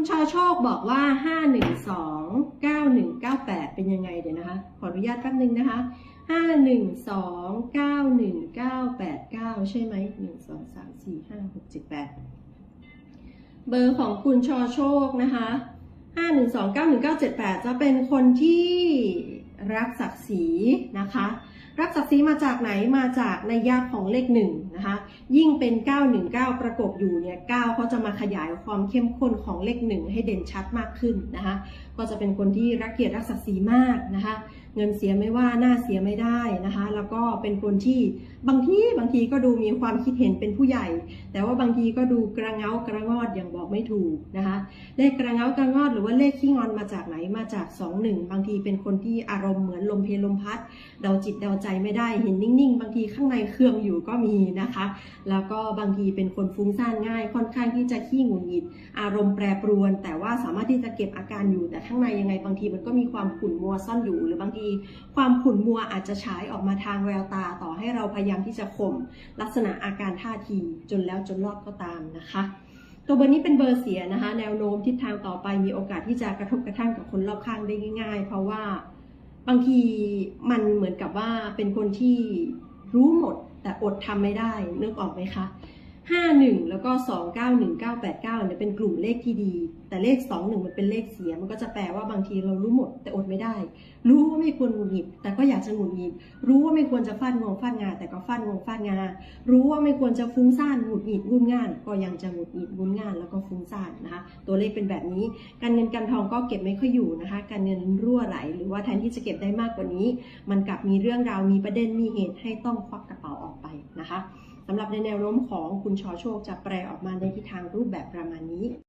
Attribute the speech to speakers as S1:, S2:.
S1: คุณชอโชคบอกว่า 512 9198 เป็นยังไงเดี๋ยวนะคะ ขออนุญาตแป๊บนึงนะคะ 512 91989ใช่ไหม 1 2 3 4 5 6 7 8 เบอร์ของคุณชอโชคนะคะ 512 91978จะเป็นคนที่รักศักดิ์ศรีนะคะ รักศักดิ์ศรีมาจากไหนมาจากในยากของเลขหนึ่งนะคะยิ่งเป็น 919 ประกบอยู่เนี่ย9เขาจะมาขยายความเข้มข้นของเลขหนึ่งให้เด่นชัดมากขึ้นนะคะก็จะเป็นคนที่รักเกียรติรักศักดิ์ศรีมากนะคะเงินเสียไม่ว่าหน้าเสียไม่ได้นะคะ แล้วก็เป็นคนที่บางทีบางทีก็ดูมีความคิดเห็นเป็นผู้ใหญ่ แต่ว่าบางทีก็ดูกระเงากระงอดอย่างบอกไม่ถูกนะคะ เลขกระเงากระงอดหรือว่าเลขขี้งอนมาจากไหนมาจาก 2 1 บางทีเป็นคนที่อารมณ์เหมือนลมเพลลมพัด เดาจิตเดาใจไม่ได้เห็นนิ่ง ๆ บางทีข้างในเครื่องอยู่ก็มีนะคะ แล้วก็บางทีเป็นคนฟุ้งซ่านง่าย ค่อนข้างที่จะขี้งุดหงิด อารมณ์แปรปรวน แต่ว่าสามารถที่จะเก็บอาการอยู่แต่ข้างในยังไงบางทีมันก็มีความขุ่นมัวซ่อนอยู่หรือบางทีความขุ่นมัวอาจจะฉายออกมาทางแววตาต่อให้เราพยายามที่จะข่มลักษณะอาการท่าทีจนแล้วจนรอดก็ตามนะคะตัวเบอร์นี้เป็นเบอร์เสียนะคะ แนวโน้มทิศทางต่อไปมีโอกาสที่จะกระทบกระทั่งกับคนรอบข้างได้ง่าย ๆ เพราะว่าบางทีมันเหมือนกับว่าเป็นคนที่รู้หมดแต่อดทำไม่ได้นึกออกไหมคะ 51 แล้วก็ 291989เนี่ยเป็นกลุ่มเลขที่ดี แต่เลข 21 มันเป็นเลขเสีย มันก็จะแปลว่าบางทีเรารู้หมด แต่อดไม่ได้ รู้ว่าไม่ควรหงุดหงิด แต่ก็อยากจะหงุดหงิด รู้ว่าไม่ควรจะฟาดงวงฟาดงา แต่ก็ฟาดงวงฟาดงา รู้ว่าไม่ควรจะฟุ้งซ่านหงุดหงิดงุนง่าน ก็ยังจะหงุดหงิดงุนง่านแล้วก็ฟุ้งซ่านนะคะ ตัวเลขเป็นแบบนี้ การเงินการทองก็เก็บไม่ค่อยอยู่นะคะ การเงินรั่วไหล หรือว่าแทนที่จะเก็บได้มากกว่านี้ มันกลับมีเรื่องราว มีประเด็น มีเหตุให้ต้องควักกระเป๋าออกไปนะคะ สำหรับในแนวโน้มของคุณชอโชคจะแปลออกมาในทิศทางรูปแบบประมาณนี้